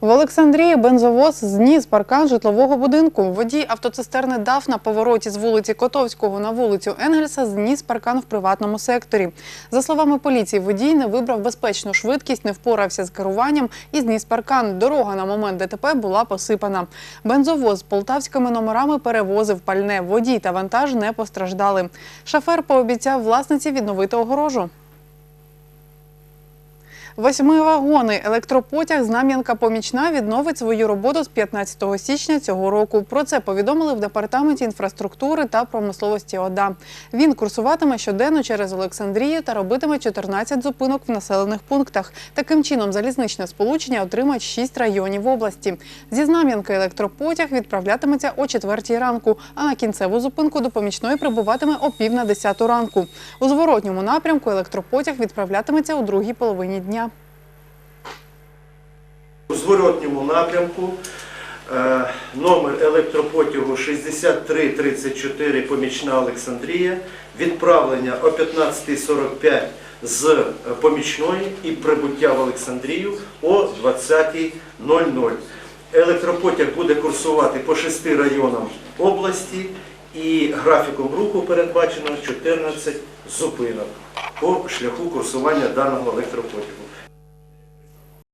В Олександрії бензовоз зніс паркан житлового будинку. Водій автоцистерни ДАФ на повороті з вулиці Котовського на вулицю Енгельса зніс паркан в приватному секторі. За словами поліції, водій не вибрав безпечну швидкість, не впорався з керуванням і зніс паркан. Дорога на момент ДТП була посипана. Бензовоз з полтавськими номерами перевозив пальне. Водій та вантаж не постраждали. Шофер пообіцяв власниці відновити огорожу. Восьмивагонний електропотяг Знам'янка Помічна відновить свою роботу з 15 січня цього року. Про це повідомили в департаменті інфраструктури та промисловості ОДА. Він курсуватиме щоденно через Олександрію та робитиме 14 зупинок в населених пунктах. Таким чином, залізничне сполучення отримає 6 районів області. Зі Знам'янки електропотяг відправлятиметься о 4 ранку, а на кінцеву зупинку до помічної прибуватиме о пів на 10 ранку. У зворотньому напрямку електропотяг відправлятиметься у другій половині дня. У зворотньому напрямку е, номер електропотягу 6334 помічна Олександрія, відправлення о 15.45 з е, помічної і прибуття в Олександрію о 20.00. Електропотяг буде курсувати по шести районам області і графіком руху передбачено 14 зупинок по шляху курсування даного електропотягу.